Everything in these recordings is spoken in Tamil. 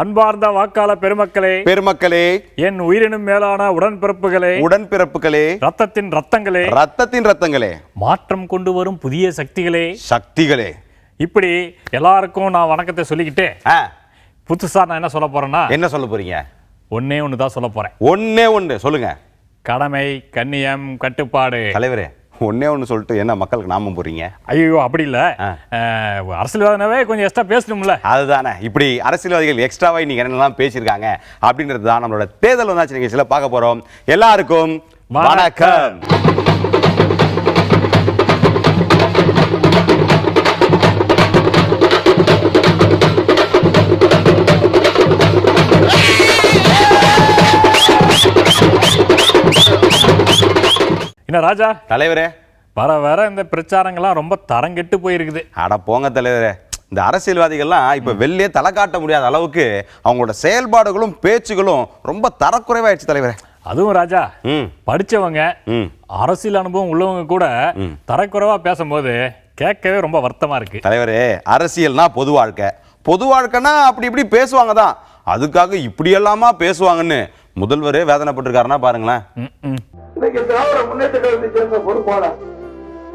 அன்பார்ந்த வாக்காள பெருமக்களே பெருமக்களே என் உயிரினும் மேலான உடன்பிறப்புகளே உடன்பிறப்புகளே ரத்தத்தின் ரத்தங்களே ரத்தத்தின் ரத்தங்களே மாற்றம் கொண்டு வரும் புதிய சக்திகளே. சக்திகளே. இப்படி எல்லாருக்கும் நான் வணக்கத்தை சொல்லிக்கிட்டு புதுசா நான் என்ன சொல்ல போறேன்னா என்ன சொல்ல போறீங்க? ஒன்னே ஒன்று தான் சொல்ல போறேன். ஒண்ணே ஒண்ணு சொல்லுங்க. கடமை கண்ணியம் கட்டுப்பாடு. தலைவரே. ஒண்ணே ஒண்ணு சொல்லிட்டு என்ன மக்களுக்கு நாமம் போறீங்க? ஐயோ அப்படி இல்ல. அரசியல்வாதனாவே கொஞ்சம் எக்ஸ்ட்ரா பேசணும்ல. அதுதானே. இப்படி அரசியல்வாதிகள் எக்ஸ்ட்ராவா நீங்க என்னெல்லாம் பேசியிருக்காங்க அப்படின்றது தான் நம்மளோட தேர்தல் வந்தாச்சு. நிகழ்ச்சியில பார்க்க போறோம். எல்லாருக்கும் வணக்கம். என்ன ராஜா? தலைவரே. வர வர இந்த பிரச்சாரங்கள்லாம் ரொம்ப தரங்கெட்டு போயிருக்குது. அட போங்க தலைவரே. இந்த அரசியல்வாதிகள்லாம் இப்ப வெளியே தலை காட்ட முடியாத அளவுக்கு அவங்களோட செயல்பாடுகளும் பேச்சுகளும் ரொம்ப தரக்குறைவாயிடுச்சு தலைவரே. அதுவும் ராஜா ம். படிச்சவங்க ம். அரசியல் அனுபவம் உள்ளவங்க கூட தரக்குறைவா பேசும்போது கேட்கவே ரொம்ப வருத்தமா இருக்கு. தலைவரே அரசியல்னா பொது வாழ்க்கை. பொது வாழ்க்கைனா அப்படி இப்படி பேசுவாங்க தான். அதுக்காக இப்படி எல்லாமா பேசுவாங்கன்னு முதல்வரே வேதனைப்பட்டிருக்காருன்னா பாருங்களேன். இன்னைக்கு திராவிட முன்னேற்ற கழகத்தை சேர்ந்த பொறுப்பாளர்.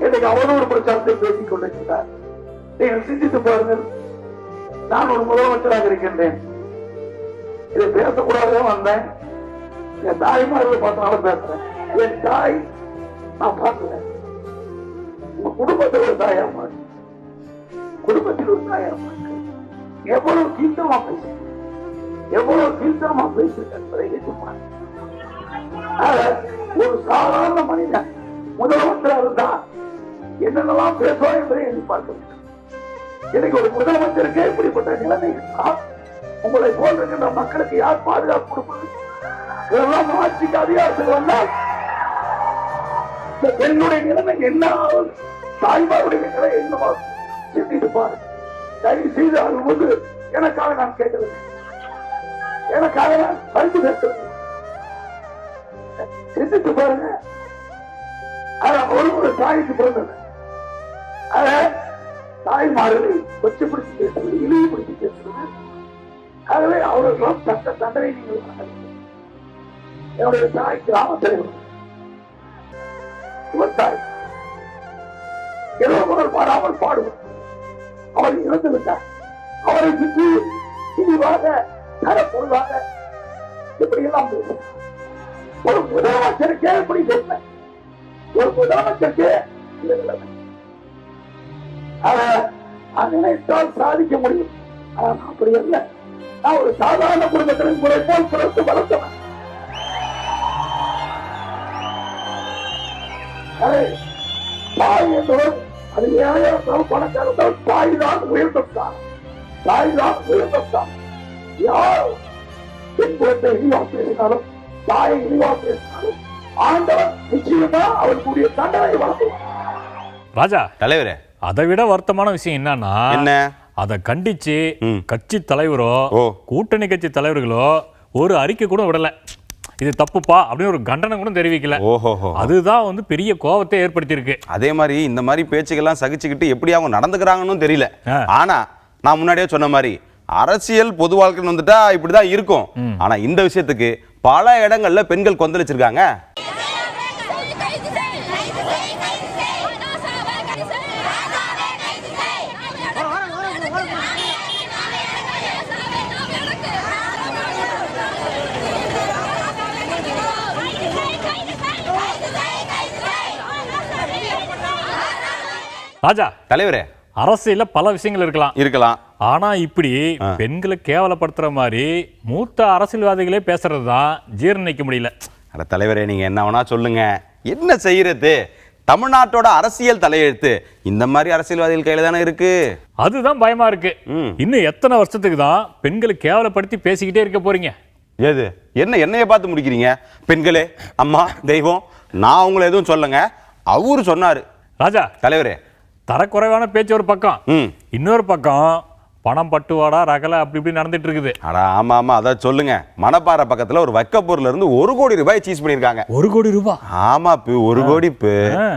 இன்னைக்கு அவதூறு பிரச்சாரத்தை பேசிக் கொண்டிருக்கிறார். நீங்கள் சிந்தித்து பாருங்கள். நான் ஒரு முதலமைச்சராக இருக்கின்றேன். இதை பேசக்கூடாதே வந்தேன். என் தாய்மார்கள் பார்த்தனால பேசுறேன். என் தாய் நான் பார்க்கிறேன் உங்க குடும்பத்தில் ஒரு தாயாமா குடும்பத்தில் ஒரு தாயாமா எவ்வளவு கீழ்த்தமா பேசு எவ்வளவு தீர்த்தமா பேசியிருக்க என்பதை எதிர்பார்க்கிறேன் ஒரு சாதாரண மனிதன் முதலமைச்சராக இருந்தா என்னென்னலாம் பேசுவார் என்பதை எதிர்பார்க்க வேண்டும். எனக்கு ஒரு முதலமைச்சருக்கே இப்படிப்பட்ட நிலைமை இருந்தால் உங்களை போல் இருக்கின்ற மக்களுக்கு யார் பாதுகாப்பு கொடுப்பது? இதெல்லாம் ஆட்சிக்கு அதிகாரத்தில் வந்தால் என்னுடைய நிலைமை என்ன ஆகும்? தாய்மாருடைய நிலை என்னவோ சிந்தித்து பாருங்க தயவு செய்து அது வந்து எனக்காக நான் கேட்கவில்லை. எனக்காக நான் பரிசு சிந்தித்து பாருங்க. ஆனா ஒரு ஒரு தாய்க்கு பிறந்தது. ஆக, தாய்மார்களை கொச்சு பிடிச்சு பேசுவது இழிவு பிடிச்சு பேசுவது ஆகவே அவர்களும் தக்க தண்டனை நீங்கள் என்னுடைய தாய் கிராம தலைவர் இவர் தாய் இரவு பாடாமல் பாடுவார் அவர் இறந்து விட்டார் அவரை சுற்றி இழிவாக இப்படி எல்லாம் பேசுவார் ஒரு முதலமைச்சருக்கே இப்படி ஒரு முதலமைச்சருக்கே இந்த நிலைமை. நினைத்தால் சாதிக்க முடியும். ஆனா அப்படி இல்லை நான் ஒரு சாதாரண குடும்பத்தின் முறை போல் பிறந்து வளர்த்தவன் அதை தாய் என்பவர் அது ஏழையா இருந்தாலும் பணக்கார தாய் தான் உயர்ந்தான் தாய் தான் உயர்ந்தான் யார்? பெண் குலத்தை இழிவா பேசினாலும் தாயை இழிவா பேசினாலும் ஆண்டவன் நிச்சயமா அவர்களுடைய தண்டனை வழங்குவார் ராஜா தலைவரே. அதை விட வருத்தமான விஷயம் என்னன்னா என்ன? அதை கண்டிச்சு ம். கட்சி தலைவரோ ஓ. கூட்டணி கட்சி தலைவர்களோ ஒரு அறிக்கை கூட விடல. இது தப்புப்பா அப்படின்னு ஒரு கண்டனம் கூட தெரிவிக்கல. அதுதான் வந்து பெரிய கோபத்தை ஏற்படுத்தியிருக்கு. அதே மாதிரி இந்த மாதிரி பேச்சுக்கெல்லாம் சகிச்சுக்கிட்டு எப்படி அவங்க நடந்துக்கிறாங்கன்னு தெரியல. ஆ. ஆனா நான் முன்னாடியே சொன்ன மாதிரி அரசியல் பொது வாழ்க்கைன்னு வந்துட்டா இப்படிதான் இருக்கும். ஆனா இந்த விஷயத்துக்கு பல இடங்கள்ல பெண்கள் கொந்தளிச்சிருக்காங்க. ராஜா தலைவரே. அரசியல்ல பல விஷயங்கள் இருக்கலாம். இருக்கலாம். ஆனா இப்படி பெண்களை கேவலப்படுத்துற மாதிரி மூத்த அரசியல்வாதிகளே பேசுறது தான் ஜீரணிக்க முடியல. அட தலைவரே நீங்க என்ன வேணா சொல்லுங்க. என்ன செய்யறது? தமிழ்நாட்டோட அரசியல் தலையெழுத்து இந்த மாதிரி அரசியல்வாதிகள் கையில தானே இருக்கு? அதுதான் பயமா இருக்கு. இன்னும் எத்தனை வருஷத்துக்கு தான் பெண்களை கேவலப்படுத்தி பேசிக்கிட்டே இருக்க போறீங்க? ஏது என்ன என்னைய பார்த்து முடிக்கிறீங்க? பெண்களே அம்மா தெய்வம் நான் உங்களை எதுவும் சொல்லுங்க. அவரு சொன்னாரு. ராஜா தலைவரே. தரக்குறைவான பேச்சு ஒரு பக்கம். ம். இன்னொரு பக்கம் பணம் பட்டுவாடா ரகலை அப்படி இப்படி நடந்துட்டு இருக்குது அடா ஆமா ஆமா அதான் சொல்லுங்க. மணப்பாறை பக்கத்துல ஒரு வைக்கப்பூர்ல இருந்து ஒரு கோடி ரூபாய் சீஸ் பண்ணிருக்காங்க ஒரு கோடி ரூபாய் ஆமா பு ஒரு கோடி பு.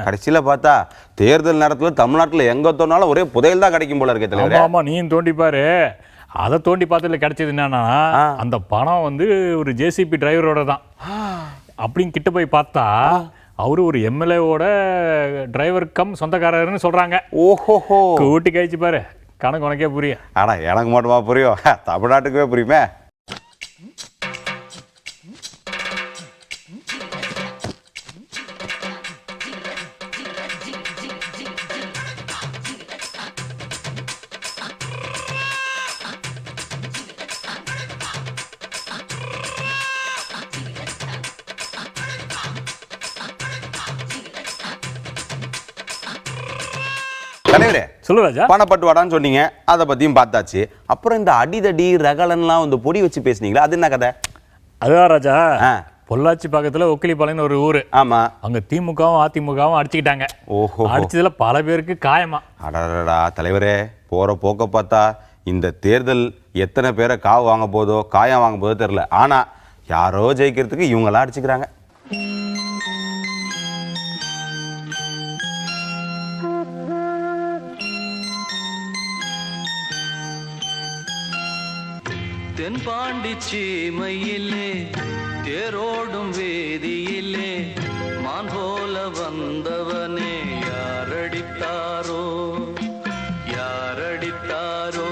கடைசியில பார்த்தா தேர்தல் நேரத்துல தமிழ்நாட்டுல எங்க தோணாலும் ஒரே புதையல் தான் கிடைக்கும் போல இருக்கே ஆமா தலைவரே. ஆமா நீயும் தோண்டி பாரு. அதை தோண்டி பார்த்ததுல கிடைச்சது என்னன்னா அந்த பணம் வந்து ஒரு ஜேசிபி டிரைவரோட தான். அப்படின்னு கிட்ட போய் பார்த்தா அவரு ஒரு எம்எல்ஏவோட டிரைவர் கம் சொந்தக்காரர்னு சொல்றாங்க. ஓஹோஹோ. கூட்டி கழிச்சு பாரு. கணக்கு உனக்கே புரியும். ஆனால் எனக்கு மட்டுமா புரியும்? தமிழ்நாட்டுக்குமே புரியுமே? ராஜா பணப்பட்டுவாடான்னு சொன்னீங்க. அதை பத்தியும் பார்த்தாச்சு. அப்புறம் இந்த அடிதடி ரகலன்லாம் வந்து பொடி வச்சு பேசுனீங்களா? அது என்ன கதை? அதுதான் ராஜா. பொள்ளாச்சி பக்கத்துல ஒக்கிலிப்பாளையம்னு ஒரு ஊரு. ஆமா. அங்க திமுகவும் அதிமுகவும் அடிச்சுக்கிட்டாங்க. ஓஹோ. அடிச்சதுல பல பேருக்கு காயமா. அடடடா தலைவரே போற போக்க பார்த்தா இந்த தேர்தல் எத்தனை பேரை காவு வாங்க போதோ காயம் வாங்க போதோ தெரில ஆனா யாரோ ஜெயிக்கிறதுக்கு இவங்களாம் அடிச்சுக்கிறாங்க. சீமையிலே தேரோடும் வேதியிலே மான் போல வந்தவனே யாரடித்தாரோ யாரடித்தாரோ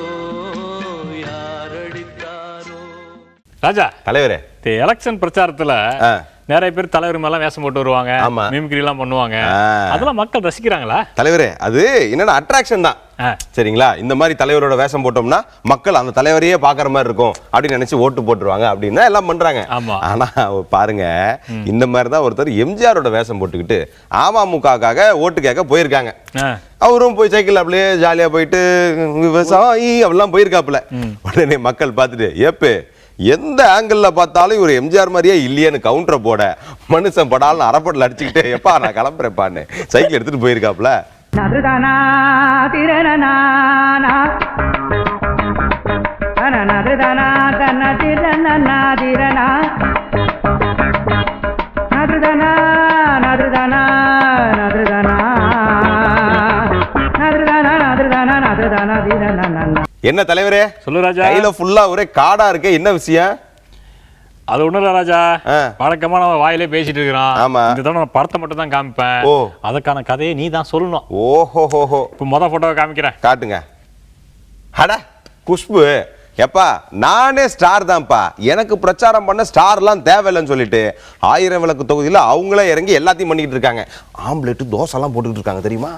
யாரடித்தாரோ ராஜா தலைவரே இந்த எலெக்ஷன் பிரச்சாரத்துல. நிறைய பேர் தலைவர் மேல வேஷம் போட்டு வருவாங்க ஆமா. மிமிக்ரி எல்லாம் பண்ணுவாங்க. அதெல்லாம் மக்கள் ரசிக்கிறாங்களா தலைவரே அது என்னன்னா அட்ராக்ஷன் தான். சரிங்களா? இந்த மாதிரி தலைவரோட வேஷம் போட்டோம்னா மக்கள் அந்த தலைவரையே பார்க்குற மாதிரி இருக்கும் அப்படின்னு நினைச்சு ஓட்டு போட்டுருவாங்க அப்படின்னு எல்லாம் பண்றாங்க. ஆனா பாருங்க இந்த மாதிரி தான் ஒருத்தர் எம்ஜிஆரோட வேஷம் போட்டுக்கிட்டு அமமுகக்காக ஓட்டு கேட்க போயிருக்காங்க. அவரும் போய் சைக்கிள் அப்படியே ஜாலியா போயிட்டு விவசாயி அப்படிலாம் போயிருக்காப்புல. உடனே மக்கள் பார்த்துட்டு ஏப்பு எந்த ஆங்கிள் பார்த்தாலும் இவர் எம்ஜிஆர் மாதிரியே இல்லையேன்னு கவுண்டரை போட மனுஷன் படாலும் அரைப்படல அடிச்சுக்கிட்டு எப்பா நான் கிளம்புறேப்பான்னு சைக்கிள் எடுத்துட்டு போயிருக்காப்புல. நதுதனா திரணனானா தன நதுதனா தன திரணனா திரணா நதுதனா நதுதனா நதுதனா நதுதனா நதுதனா நதுதனா திரணனா என்ன தலைவரே? சொல்லு ராஜா. கையில ஃபுல்லா ஒரே காடா இருக்கே என்ன விஷயம்? அது ஒண்ணும் இல்ல ராஜா. வழக்கமா நம்ம வாயிலே பேசிட்டு இருக்கிறோம். ஆமா. இந்த தடவை நான் படத்தை மட்டும் தான் காமிப்பேன். ஓ. அதுக்கான கதையை நீ தான் சொல்லணும். ஓஹோ ஹோஹோ இப்போ முத போட்டோவை காமிக்கிறேன். காட்டுங்க. அட குஷ்பு. எப்பா நானே ஸ்டார் தான்ப்பா. எனக்கு பிரச்சாரம் பண்ண ஸ்டார்லாம் தேவையில்லைன்னு சொல்லிட்டு ஆயிரம் விளக்கு தொகுதியில் அவங்களே இறங்கி எல்லாத்தையும் பண்ணிக்கிட்டு இருக்காங்க. ஆம்லெட்டு தோசைலாம் போட்டுக்கிட்டு இருக்காங்க தெரியுமா?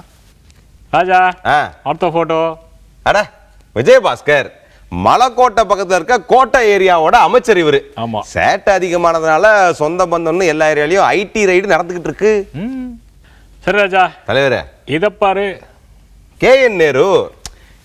ராஜா ஆ. அடுத்த போட்டோ அட விஜயபாஸ்கர். மலைக்கோட்டை பக்கத்துல இருக்க கோட்டை ஏரியாவோட அமைச்சர் இவரு. ஆமா. சேட்டை அதிகமானதுனால சொந்த பந்தம்னு எல்லா ஏரியாலையும் ஐடி ரைடு நடந்துகிட்டு இருக்கு. சரி ராஜா. தலைவரே. இதை பாரு. கே என் நேரு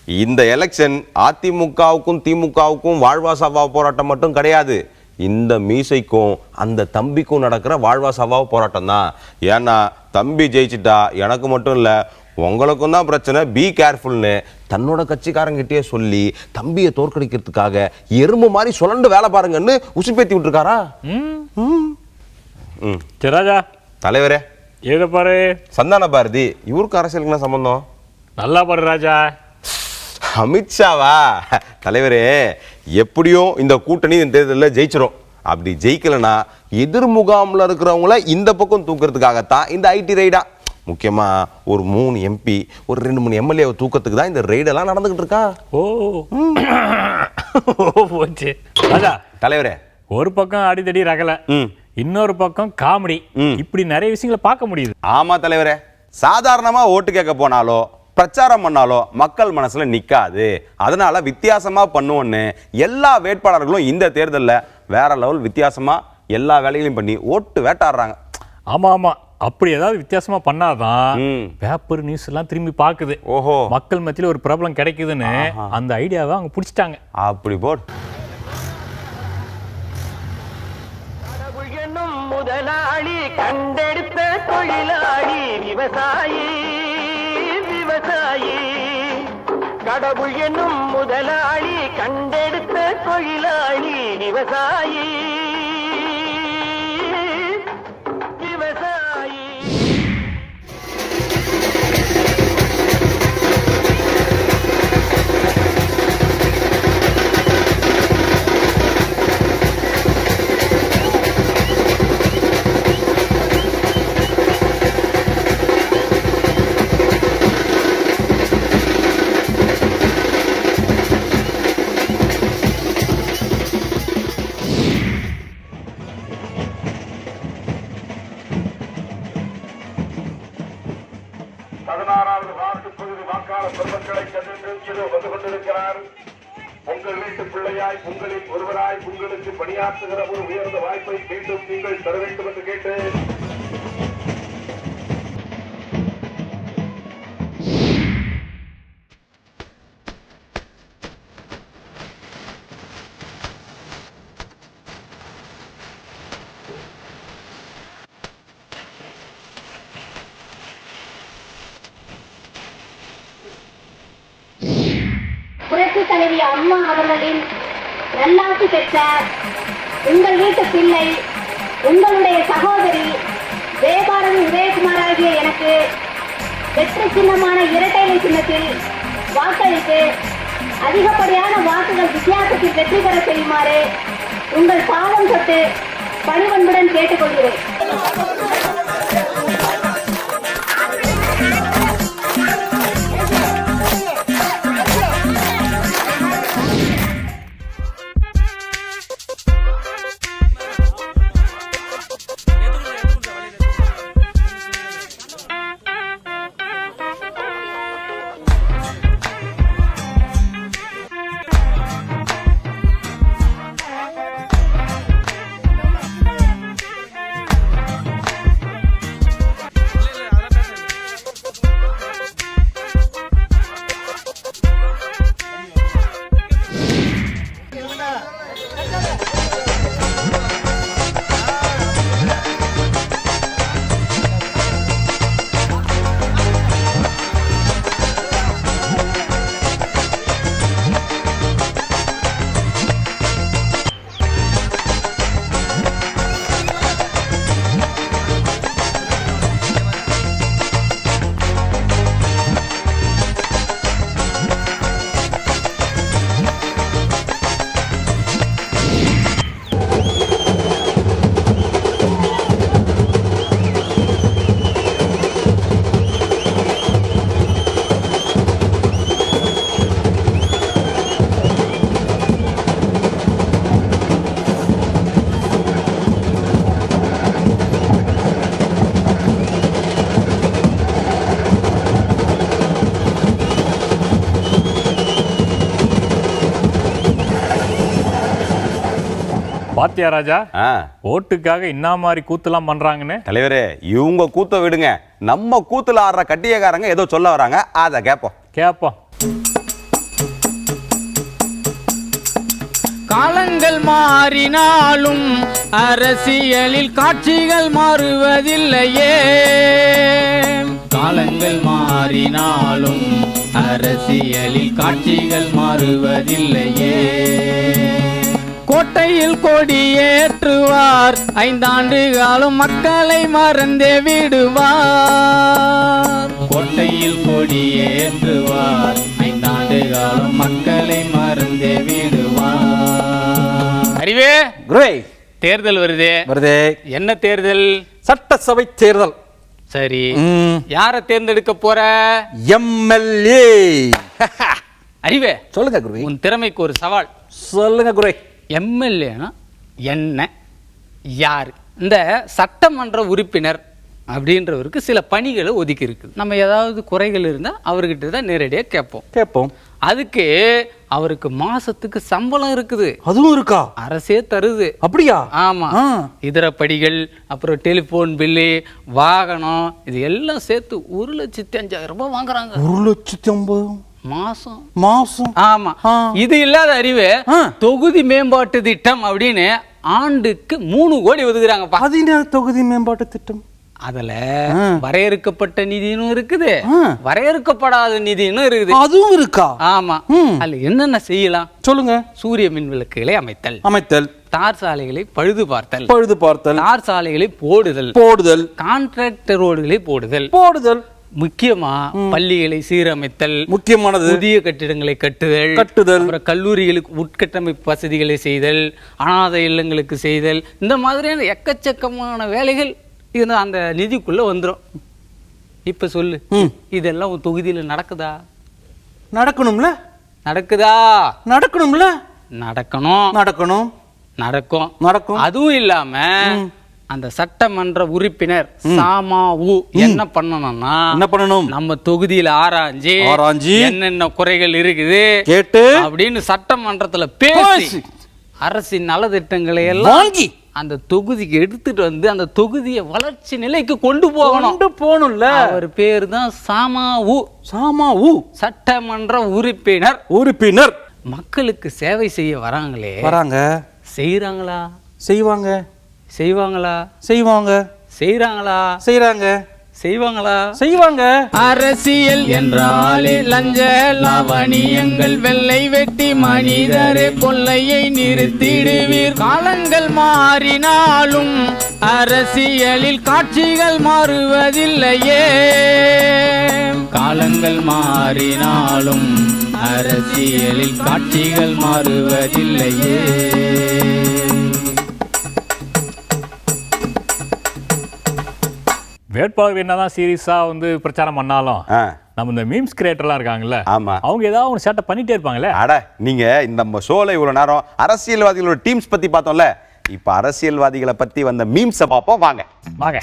இந்த எலெக்ஷன் அதிமுகவுக்கும் திமுகவுக்கும் வாழ்வா சவா போராட்டம் மட்டும் கிடையாது. இந்த மீசைக்கும் அந்த தம்பிக்கும் நடக்கிற வாழ்வா சவா போராட்டம் தான். ஏன்னா தம்பி ஜெயிச்சிட்டா எனக்கு மட்டும் இல்லை உங்களுக்கும் தான் பிரச்சனை பி கேர்ஃபுல்னு தன்னோட கட்சிக்காரங்கிட்டே சொல்லி தம்பியை தோற்கடிக்கிறதுக்காக எறும்பு மாதிரி சுழண்டு வேலை பாருங்கன்னு உசுப்பேத்தி விட்டுருக்காரா ம். ராஜா. தலைவரே. இதை பாரு. சந்தான பாரதி இவருக்கு அரசியலுக்கு என்ன சம்பந்தம்? நல்லா பாரு ராஜா. அமித்ஷாவா? தலைவரே எப்படியும் இந்த கூட்டணி இந்த தேர்தலில் ஜெயிச்சிரும். அப்படி ஜெயிக்கலைன்னா எதிர் முகாமில் இருக்கிறவங்கள இந்த பக்கம் தூக்கிறதுக்காகத்தான் இந்த ஐடி ரைடா. முக்கியமா ஒரு மூணு எம்பி ஒரு ரெண்டு மூணு எம்எல்ஏ தூக்கத்துக்கு தான் இந்த ரைடெல்லாம் நடந்துகிட்டு இருக்கா? ஓ. ஓ, போச்சு. ராஜா தலைவரே. ஒரு பக்கம் அடிதடி ரகல ம். இன்னொரு பக்கம் காமெடி. இப்படி நிறைய விஷயங்களை பார்க்க முடியுது. ஆமா தலைவரே. சாதாரணமா ஓட்டு கேட்க போனாலோ பிரச்சாரம் பண்ணாலோ மக்கள் மனசுல நிக்காது. அதனால வித்தியாசமா பண்ணுவோன்னு எல்லா வேட்பாளர்களும் இந்த தேர்தல்ல வேற லெவல் வித்தியாசமா எல்லா வேலைகளையும் பண்ணி ஓட்டு வேட்டாடுறாங்க. ஆமா ஆமா. அப்படி ஏதாவது வித்தியாசமா பண்ணாதான் ம். பேப்பர் நியூஸ் எல்லாம் திரும்பி பார்க்குது. ஓஹோ. மக்கள் மத்தியில ஒரு பிரபலம் கிடைக்குதுன்னு அந்த ஐடியாவை அவங்க பிடிச்சிட்டாங்க. அப்படி போட். முதலாளி கண்டெடுத்த தொழிலாளி விவசாயி விவசாயி. கடவுள் என்னும் முதலாளி கண்டெடுத்த தொழிலாளி விவசாயி. ஒருவராய் உங்களுக்கு பணியாற்றுகிற ஒரு உயர்ந்த வாய்ப்பை மீண்டும் நீங்கள் தர வேண்டும் என்று கேட்டு பிள்ளை உங்களுடைய சகோதரி ஜெயபாரதி உதயகுமார் ஆகிய எனக்கு வெற்றி சின்னமான இரட்டைலை சின்னத்தில் வாக்களித்து அதிகப்படியான வாக்குகள் வித்தியாசத்தில் வெற்றி பெற செய்யுமாறு உங்கள் பாவம் தொட்டு பணிவன்புடன் கேட்டுக்கொள்கிறேன். பாத்தியா ராஜா? ஆ. ஓட்டுக்காக என்ன மாதிரி கூத்துலாம் பண்றாங்கன்னு? தலைவரே இவங்க கூத்த விடுங்க. நம்ம கூத்துல ஆடுற கட்டியக்காரங்க ஏதோ சொல்ல வராங்க. அதை கேட்போம் கேப்போம். காலங்கள் மாறினாலும் அரசியலில் காட்சிகள் மாறுவதில்லையே. காலங்கள் மாறினாலும் அரசியலில் காட்சிகள் மாறுவதில்லையே. கோட்டையில் கொடியேற்றுவார். ஐந்தாண்டு காலம் மக்களை மறந்தே விடுவார். கோட்டையில் கொடியேற்றுவார். ஐந்தாண்டு காலம் மக்களை மறந்தே விடுவார். அறிவே? குருவே. தேர்தல் வருது. வருதே. என்ன தேர்தல்? சட்டசபை தேர்தல். சரி. யாரை தேர்ந்தெடுக்க போற? எம்எல்ஏ. அறிவே? சொல்லுங்க குருவே. உன் திறமைக்கு ஒரு சவால். சொல்லுங்க குருவே. எம்எல்ஏனா என்ன யார்? இந்த சட்டமன்ற உறுப்பினர் அப்படின்றவருக்கு சில பணிகளை ஒதுக்கி இருக்குது. நம்ம ஏதாவது குறைகள் இருந்தால் அவர்கிட்ட தான் நேரடியாக கேட்போம். கேட்போம். அதுக்கு அவருக்கு மாசத்துக்கு சம்பளம் இருக்குது. அதுவும் இருக்கா? அரசே தருது. அப்படியா? ஆமா. இதர படிகள் அப்புறம் டெலிபோன் பில்லு வாகனம் இது எல்லாம் சேர்த்து ஒரு லட்சத்தி அஞ்சாயிரம் ரூபாய் வாங்குறாங்க. ஒரு லட்சத்தி ஐம்பது? மாசம். மாசம்? ஆமா. இது இல்லாத அறிவு. தொகுதி மேம்பாட்டு திட்டம் அப்படின்னு ஆண்டுக்கு மூணு கோடி ஒதுக்குறாங்கப்பா. அது என்ன தொகுதி மேம்பாட்டு திட்டம்? அதுல. வரையறுக்கப்பட்ட நிதினும் இருக்குது. வரையறுக்கப்படாத நிதினும் இருக்குது. அதுவும் இருக்கா? ஆமா. அதுல என்னென்ன செய்யலாம்? சொல்லுங்க. சூரிய மின் விளக்குகளை அமைத்தல். அமைத்தல். தார் சாலைகளை பழுது பார்த்தல். பழுது பார்த்தல். தார் சாலைகளை போடுதல். போடுதல். கான்ட்ராக்டர் ரோடுகளை போடுதல். போடுதல். முக்கியமா பள்ளிகளை சீரமைத்தல் முக்கியமானது. புதிய கட்டிடங்களை கட்டுதல் கட்டுதல். அப்புறம் கல்லூரிகளுக்கு உட்கட்டமைப்பு வசதிகளை செய்தல் அனாதை இல்லங்களுக்கு செய்தல் இந்த மாதிரியான எக்கச்சக்கமான வேலைகள் இது அந்த நிதிக்குள்ள வந்துரும். இப்ப சொல்லு. இதெல்லாம் உன் தொகுதியில நடக்குதா? நடக்கணும்ல? நடக்குதா? நடக்கணும்ல? நடக்கணும். நடக்கணும். நடக்கும். நடக்கும். அதுவும் இல்லாம அந்த சட்டமன்ற உறுப்பினர் சாமா உ என்ன பண்ணணும்னா என்ன பண்ணணும்? நம்ம தொகுதியில ஆராய்ஞ்சு ஆராய்ஞ்சு என்னென்ன குறைகள் இருக்குது கேட்டு அப்படின்னு சட்டமன்றத்துல பேசி. அரசின் நலத்திட்டங்களை எல்லாம் வாங்கி அந்த தொகுதிக்கு எடுத்துட்டு வந்து அந்த தொகுதியை வளர்ச்சி நிலைக்கு கொண்டு போகணும். கொண்டு போகணும்ல. அவர் பேர் தான் சாமா உ. சாமா ஊ சட்டமன்ற உறுப்பினர். உறுப்பினர். மக்களுக்கு சேவை செய்ய வராங்களே. வராங்க. செய்றாங்களா? செய்வாங்க. செய்வாங்களா? செய்வாங்க. செய்றாங்களா? செய்றாங்க. செய்வாங்களா? செய்வாங்க. அரசியல் என்றாலே லஞ்ச லாவணியங்கள் வெள்ளை வெட்டி மனிதரே கொள்ளையை நிறுத்திடுவீர். காலங்கள் மாறினாலும் அரசியலில் காட்சிகள் மாறுவதில்லையே. காலங்கள் மாறினாலும் அரசியலில் காட்சிகள் மாறுவதில்லையே. வேட்பாளர் என்னதான் சீரியஸா வந்து பிரச்சாரம் பண்ணாலும் நம்ம இந்த மீம்ஸ் கிரியேட்டர்லாம் இருக்காங்கல்ல ஆமா. அவங்க ஏதாவது ஒன்று சேட்டை பண்ணிட்டே இருப்பாங்களே. அட நீங்க இந்த ஷோல இவ்வளவு நேரம் அரசியல்வாதிகளோட டீம்ஸ் பத்தி பார்த்தோம்ல இப்ப அரசியல்வாதிகளை பத்தி வந்த மீம்ஸை பார்ப்போம் வாங்க. வாங்க.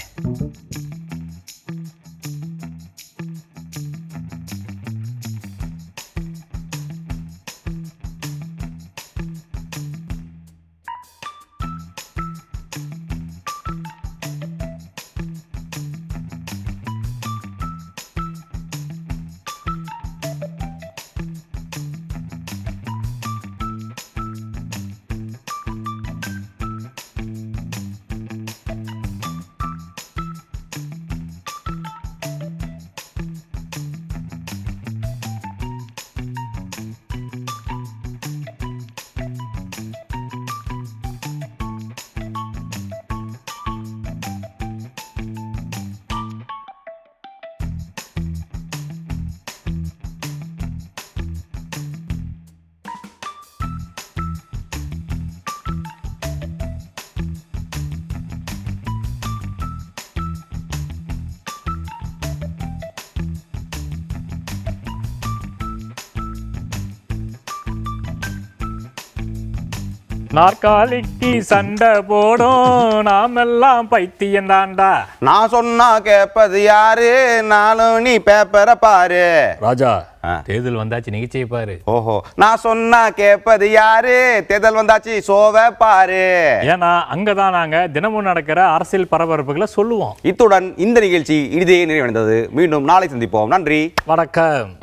நாற்காலிக்கு சண்டை போடும். நாமெல்லாம் பைத்தியம் தாண்டா நான் சொன்னா கேட்பது யாரு? நானும் நீ பேப்பரை பாரு. ராஜா. தேர்தல் வந்தாச்சு நிகழ்ச்சியை பாரு. ஓஹோ நான் சொன்னா கேட்பது யாரு? தேர்தல் வந்தாச்சு சோவ பாரு. ஏன்னா அங்கதான் நாங்க தினமும் நடக்கிற அரசியல் பரபரப்புகளை சொல்லுவோம். இத்துடன் இந்த நிகழ்ச்சி இனிதே நிறைவடைந்தது. மீண்டும் நாளை சந்திப்போம். நன்றி. வணக்கம்.